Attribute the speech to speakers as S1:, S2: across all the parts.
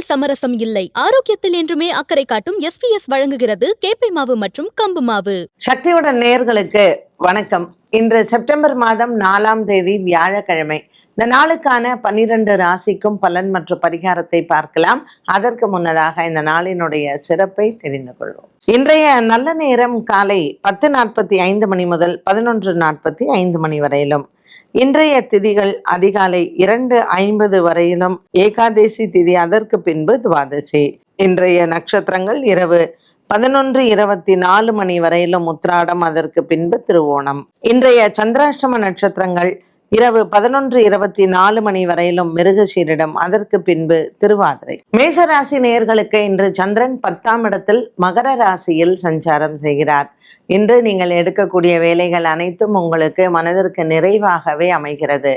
S1: உணவில் சமரசம் இல்லை. ஆரோக்கியத்தில் என்றுமே அக்கறை காட்டும் எஸ் பி எஸ் வழங்குகிறது கேப்பை மாவு மற்றும் கம்பு மாவு.
S2: சக்தியுடன் நேர்களுக்கு வணக்கம். இன்று செப்டம்பர் மாதம் நாலாம் தேதி வியாழக்கிழமை. இந்த நாளுக்கான பன்னிரண்டு ராசிக்கும் பலன் மற்றும் பரிகாரத்தை பார்க்கலாம். அதற்கு முன்னதாக இந்த நாளினுடைய சிறப்பை தெரிந்து கொள்வோம். இன்றைய நல்ல நேரம் காலை பத்து நாற்பத்தி ஐந்து மணி முதல் பதினொன்று நாற்பத்தி ஐந்து மணி வரையிலும். இன்றைய திதிகள் அதிகாலை இரண்டு ஐம்பது வரையிலும் ஏகாதேசி திதி அதற்கு பின்பு துவாதசி. இன்றைய நட்சத்திரங்கள் இரவு பதினொன்று இருபத்தி நாலு மணி வரையிலும் உத்ராடம் அதற்கு பின்பு திருவோணம். இன்றைய சந்திராஷ்டம நட்சத்திரங்கள் இரவு பதினொன்று இருபத்தி நாலு மணி வரையிலும் மிருகசீரிடம் அதற்கு பின்பு திருவாதிரை. மேஷராசி நேயர்களுக்கு இன்று சந்திரன் பத்தாம் இடத்தில் மகர ராசியில் சஞ்சாரம் செய்கிறார். இன்று நீங்கள் எடுக்கக்கூடிய வேலைகள் அனைத்தும் உங்களுக்கு மனதிற்கு நிறைவாகவே அமைகிறது.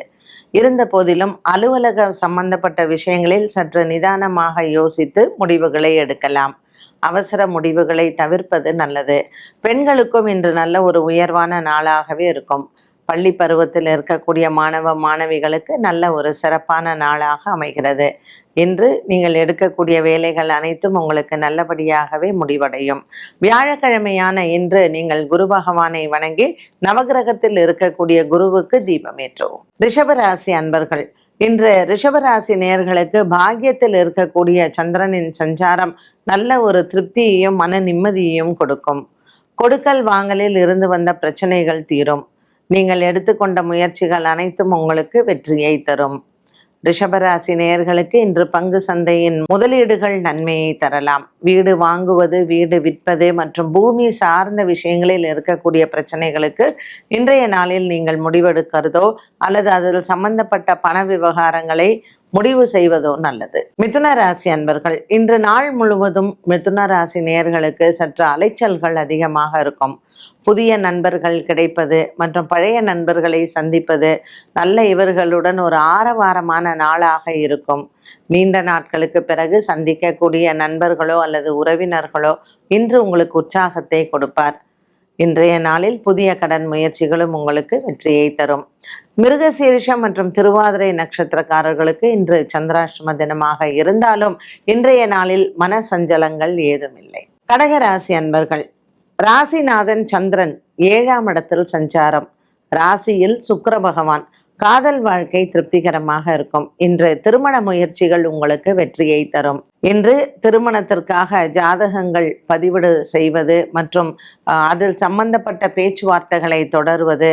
S2: இருந்த போதிலும் அலுவலக சம்பந்தப்பட்ட விஷயங்களில் சற்று நிதானமாக யோசித்து முடிவுகளை எடுக்கலாம். அவசர முடிவுகளை தவிர்ப்பது நல்லது. பெண்களுக்கும் இன்று நல்ல ஒரு உயர்வான நாளாகவே இருக்கும். பள்ளி பருவத்தில் இருக்கக்கூடிய மாணவ மாணவிகளுக்கு நல்ல ஒரு சிறப்பான நாளாக அமைகிறது. இன்று நீங்கள் எடுக்கக்கூடிய வேலைகள் அனைத்தும் உங்களுக்கு நல்லபடியாகவே முடிவடையும். வியாழக்கிழமையான இன்று நீங்கள் குரு பகவானை வணங்கி நவகிரகத்தில் இருக்கக்கூடிய குருவுக்கு தீபம் ஏற்றவும். ரிஷபராசி அன்பர்கள் இன்று ரிஷபராசி நேர்களுக்கு பாக்கியத்தில் இருக்கக்கூடிய சந்திரனின் சஞ்சாரம் நல்ல ஒரு திருப்தியையும் மன நிம்மதியையும் கொடுக்கும். கொடுக்கல் வாங்கலில் இருந்து வந்த பிரச்சனைகள் தீரும். நீங்கள் எடுத்துக்கொண்ட முயற்சிகள் அனைத்தும் உங்களுக்கு வெற்றியை தரும். ரிஷபராசி நேயர்களுக்கு இன்று பங்கு சந்தையின் முதலீடுகள் நன்மையை தரலாம். வீடு வாங்குவது வீடு விற்பது மற்றும் பூமி சார்ந்த விஷயங்களில் இருக்கக்கூடிய பிரச்சனைகளுக்கு இன்றைய நாளில் நீங்கள் முடிவெடுக்கிறதோ அல்லது அதில் சம்பந்தப்பட்ட பண விவகாரங்களை முடிவு செய்வதோ நல்லது. மிதுன ராசி அன்பர்கள் இன்று நாள் முழுவதும் மிதுன ராசி நேயர்களுக்கு சற்று அலைச்சல்கள் அதிகமாக இருக்கும். புதிய நண்பர்கள் கிடைப்பது மற்றும் பழைய நண்பர்களை சந்திப்பது நல்ல இவர்களுடன் ஒரு ஆரவாரமான நாளாக இருக்கும். நீண்ட நாட்களுக்கு பிறகு சந்திக்கக்கூடிய நண்பர்களோ அல்லது உறவினர்களோ இன்று உங்களுக்கு உற்சாகத்தை கொடுப்பார். இன்றைய நாளில் புதிய கடன் முயற்சிகளும் உங்களுக்கு வெற்றியை தரும். மிருகசீரிஷம் மற்றும் திருவாதிரை நட்சத்திரக்காரர்களுக்கு இன்று சந்திராஷ்டம தினமாக இருந்தாலும் இன்றைய நாளில் மன சஞ்சலங்கள் ஏதுமில்லை. கடகராசி அன்பர்கள் ராசிநாதன் சந்திரன் ஏழாம் இடத்தில் சஞ்சாரம். ராசியில் சுக்கர பகவான். காதல் வாழ்க்கை திருப்திகரமாக இருக்கும். இன்று திருமண முயற்சிகள் உங்களுக்கு வெற்றியை தரும். இன்று திருமணத்திற்காக ஜாதகங்கள் பதிவிடு செய்வது மற்றும் அதில் சம்பந்தப்பட்ட பேச்சுவார்த்தைகளை தொடர்வது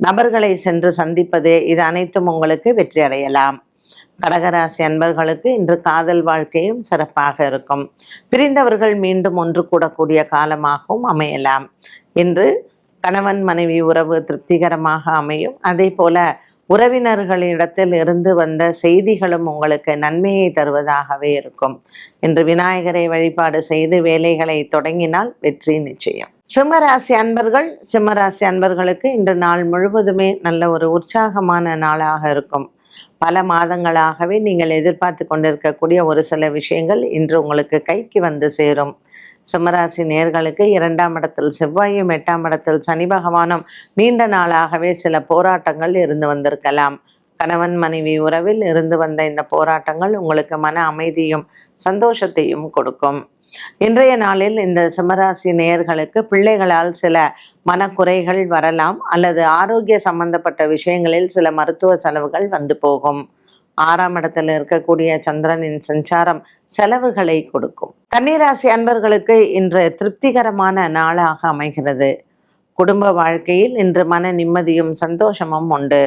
S2: நபர்களை சென்று சந்திப்பது இது அனைத்தும் உங்களுக்கு வெற்றி அடையலாம். கடகராசி அன்பர்களுக்கு இன்று காதல் வாழ்க்கையும் சிறப்பாக இருக்கும். பிரிந்தவர்கள் மீண்டும் ஒன்று கூடக்கூடிய காலமாகவும் அமையலாம். இன்று கணவன் மனைவி உறவு திருப்திகரமாக அமையும். அதே போல உறவினர்களிடத்தில் இருந்து வந்த செய்திகளும் உங்களுக்கு நன்மையை தருவதாகவே இருக்கும். இன்று விநாயகரை வழிபாடு செய்து வேலைகளை தொடங்கினால் வெற்றி நிச்சயம். சிம்மராசி அன்பர்கள் சிம்மராசி அன்பர்களுக்கு இன்று நாள் முழுவதுமே நல்ல ஒரு உற்சாகமான நாளாக இருக்கும். பல மாதங்களாகவே நீங்கள் எதிர்பார்த்து கொண்டிருக்கக்கூடிய ஒரு சில விஷயங்கள் இன்று உங்களுக்கு கைக்கு வந்து சேரும். சிம்மராசி நேர்களுக்கு இரண்டாம் இடத்தில் செவ்வாயும் எட்டாம் இடத்தில் சனி பகவானும் நீண்ட நாளாகவே சில போராட்டங்கள் இருந்து வந்திருக்கலாம். கணவன் மனைவி உறவில் இருந்து வந்த இந்த போராட்டங்கள் உங்களுக்கு மன அமைதியும் சந்தோஷத்தையும் கொடுக்கும். இன்றைய நாளில் இந்த சிம்மராசி நேயர்களுக்கு பிள்ளைகளால் சில மனக்குறைகள் வரலாம் அல்லது ஆரோக்கிய சம்பந்தப்பட்ட விஷயங்களில் சில மருத்துவ செலவுகள் வந்து போகும். ஆறாம் இடத்துல இருக்கக்கூடிய சந்திரனின் சஞ்சாரம் செலவுகளை கொடுக்கும். கன்னிராசி அன்பர்களுக்கு இன்று திருப்திகரமான நாளாக அமைகிறது. குடும்ப வாழ்க்கையில் இன்று மன நிம்மதியும் சந்தோஷமும் உண்டு.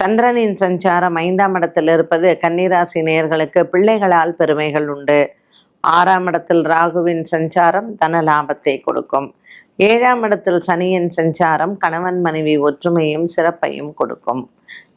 S2: சந்திரனின் சஞ்சாரம் ஐந்தாம் இடத்தில் இருப்பது கன்னிராசி நேர்களுக்கு பிள்ளைகளால் பெருமைகள் உண்டு. ஆறாம் இடத்தில் ராகுவின் சஞ்சாரம் தன லாபத்தை கொடுக்கும். ஏழாம் இடத்தில் சனியின் சஞ்சாரம் கணவன் மனைவி ஒற்றுமையும் சிறப்பையும் கொடுக்கும்.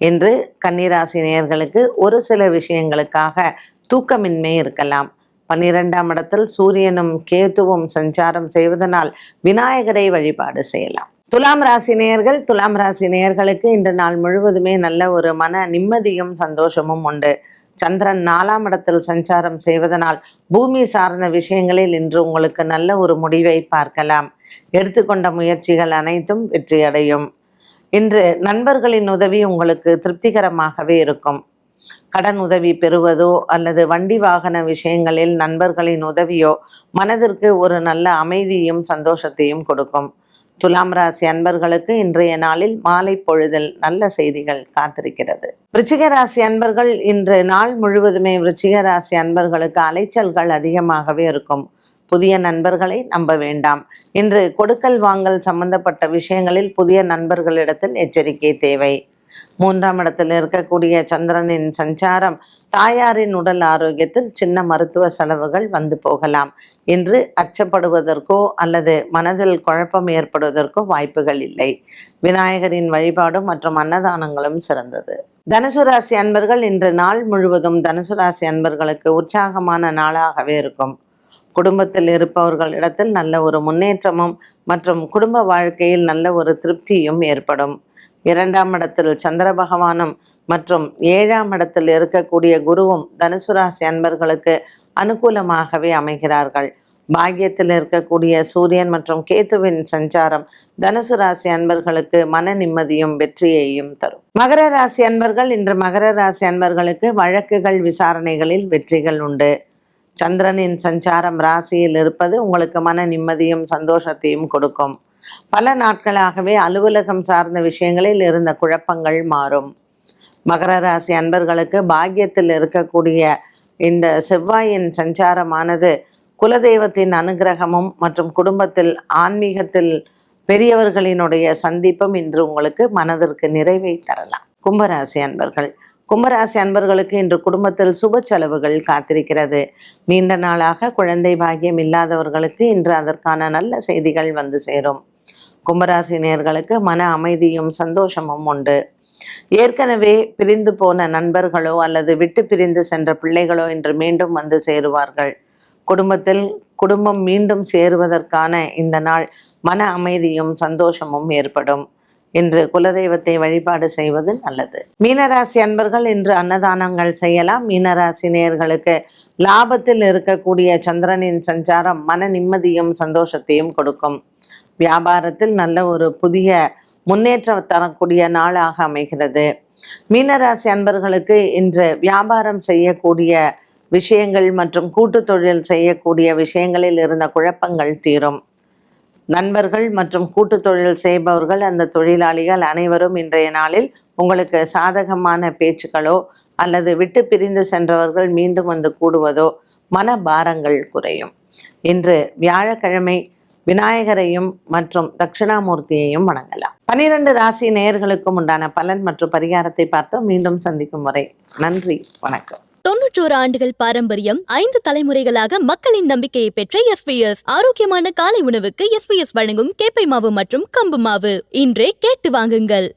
S2: என்று கன்னிராசி நேயர்களுக்கு ஒரு சில விஷயங்களுக்காக தூக்கமின்மை இருக்கலாம். பன்னிரெண்டாம் இடத்தில் சூரியனும் கேதுவும் சஞ்சாரம் செய்வதனால் விநாயகரை வழிபாடு செய்யலாம். துலாம் ராசி நேயர்கள் துலாம் ராசி நேயர்களுக்கு இன்று நாள் முழுவதுமே நல்ல ஒரு மன நிம்மதியும் சந்தோஷமும் உண்டு. சந்திரன் நாலாம் இடத்தில் சஞ்சாரம் செய்வதனால் பூமி சார்ந்த விஷயங்களில் இன்று உங்களுக்கு நல்ல ஒரு முடிவை பார்க்கலாம். எடுத்துக்கொண்ட முயற்சிகள் அனைத்தும் வெற்றியடையும். இன்று நண்பர்களின் உதவி உங்களுக்கு திருப்திகரமாகவே இருக்கும். கடன் உதவி பெறுவதோ அல்லது வண்டி வாகன விஷயங்களில் நண்பர்களின் உதவியோ மனதிற்கு ஒரு நல்ல அமைதியும் சந்தோஷத்தையும் கொடுக்கும். துலாம் ராசி அன்பர்களுக்கு இன்றைய நாளில் மாலை பொழுதில் நல்ல செய்திகள் காத்திருக்கிறது. விருச்சிக ராசி அன்பர்கள் இன்று நாள் முழுவதுமே விருச்சிக ராசி அன்பர்களுக்கு அலைச்சல்கள் அதிகமாகவே இருக்கும். புதிய நண்பர்களை நம்ப வேண்டாம். இன்று கொடுக்கல் வாங்கல் சம்பந்தப்பட்ட விஷயங்களில் புதிய நண்பர்களிடத்தில் எச்சரிக்கை தேவை. மூன்றாம் இடத்தில் இருக்கக்கூடிய சந்திரனின் சஞ்சாரம் தாயாரின் உடல் ஆரோக்கியத்தில் சின்ன மருத்துவ செலவுகள் வந்து போகலாம் என்று அச்சப்படுவதற்கோ அல்லது மனதில் குழப்பம் ஏற்படுவதற்கோ வாய்ப்புகள் இல்லை. விநாயகரின் வழிபாடும் மற்றும் அன்னதானங்களும் சிறந்தது. தனுசு ராசி அன்பர்கள் இன்று நாள் முழுவதும் தனுசு ராசி அன்பர்களுக்கு உற்சாகமான நாளாகவே இருக்கும். குடும்பத்தில் இருப்பவர்களிடத்தில் நல்ல ஒரு முன்னேற்றமும் மற்றும் குடும்ப வாழ்க்கையில் நல்ல ஒரு திருப்தியும் ஏற்படும். இரண்டாம் இடத்தில் சந்திர பகவானும் மற்றும் ஏழாம் இடத்தில் இருக்கக்கூடிய குருவும் தனுசு ராசி அன்பர்களுக்கு அனுகூலமாகவே அமைகிறார்கள். பாக்கியத்தில் இருக்கக்கூடிய சூரியன் மற்றும் கேத்துவின் சஞ்சாரம் தனுசு ராசி அன்பர்களுக்கு மன நிம்மதியும் வெற்றியையும் தரும். மகர ராசி அன்பர்கள் இன்று மகர ராசி அன்பர்களுக்கு வழக்குகள் விசாரணைகளில் வெற்றிகள் உண்டு. சந்திரனின் சஞ்சாரம் ராசியில் இருப்பது உங்களுக்கு மன நிம்மதியும் சந்தோஷத்தையும் கொடுக்கும். பல நாட்களாகவே அலுவலகம் சார்ந்த விஷயங்களில் இருந்த குழப்பங்கள் மாறும். மகர ராசி அன்பர்களுக்கு பாக்கியத்தில் இருக்கக்கூடிய இந்த செவ்வாயின் சஞ்சாரமானது குலதெய்வத்தின் அனுகிரகமும் மற்றும் குடும்பத்தில் ஆன்மீகத்தில் பெரியவர்களினுடைய சந்திப்பும் இன்று உங்களுக்கு மனதிற்கு நிறைவை தரலாம். கும்பராசி அன்பர்கள் கும்பராசி அன்பர்களுக்கு இன்று குடும்பத்தில் சுப செலவுகள் காத்திருக்கிறது. நீண்ட நாளாக குழந்தை பாக்கியம் இல்லாதவர்களுக்கு இன்று அதற்கான நல்ல செய்திகள் வந்து சேரும். கும்பராசினியர்களுக்கு மன அமைதியும் சந்தோஷமும் உண்டு. ஏற்கனவே பிரிந்து போன நண்பர்களோ அல்லது விட்டு பிரிந்து சென்ற பிள்ளைகளோ இன்று மீண்டும் வந்து சேருவார்கள். குடும்பத்தில் குடும்பம் மீண்டும் சேருவதற்கான இந்த நாள் மன அமைதியும் சந்தோஷமும் ஏற்படும். இன்று குலதெய்வத்தை வழிபாடு செய்வது நல்லது. மீனராசி அன்பர்கள் இன்று அன்னதானங்கள் செய்யலாம். மீனராசி நேர்களுக்கு லாபத்தில் இருக்கக்கூடிய சந்திரனின் சஞ்சாரம் மன நிம்மதியும் சந்தோஷத்தையும் கொடுக்கும். வியாபாரத்தில் நல்ல ஒரு புதிய முன்னேற்றம் தரக்கூடிய நாளாக அமைகிறது. மீனராசி அன்பர்களுக்கு இன்று வியாபாரம் செய்யக்கூடிய விஷயங்கள் மற்றும் கூட்டு தொழில் செய்யக்கூடிய விஷயங்களில் இருந்த குழப்பங்கள் தீரும். நண்பர்கள் மற்றும் கூட்டு தொழில் செய்பவர்கள் அந்த தொழிலாளிகள் அனைவரும் இன்றைய நாளில் உங்களுக்கு சாதகமான பேச்சுக்களோ அல்லது விட்டு பிரிந்து சென்றவர்கள் மீண்டும் வந்து கூடுவதோ மன பாரங்கள் குறையும். இன்று வியாழக்கிழமை விநாயகரையும் மற்றும் தட்சிணாமூர்த்தியையும் வணங்கலாம். பனிரெண்டு ராசி நேயர்களுக்கும் உண்டான பலன் மற்றும் பரிகாரத்தை பார்த்து மீண்டும் சந்திக்கும் வரை நன்றி வணக்கம்.
S1: தொன்னூற்றோரு ஆண்டுகள் பாரம்பரியம் ஐந்து தலைமுறைகளாக மக்களின் நம்பிக்கையை பெற்ற எஸ்பிஎஸ் ஆரோக்கியமான காலை உணவுக்கு எஸ்பிஎஸ் வழங்கும் கேப்பை மாவு மற்றும் கம்பு மாவு. இன்றே கேட்டு வாங்குங்கள்.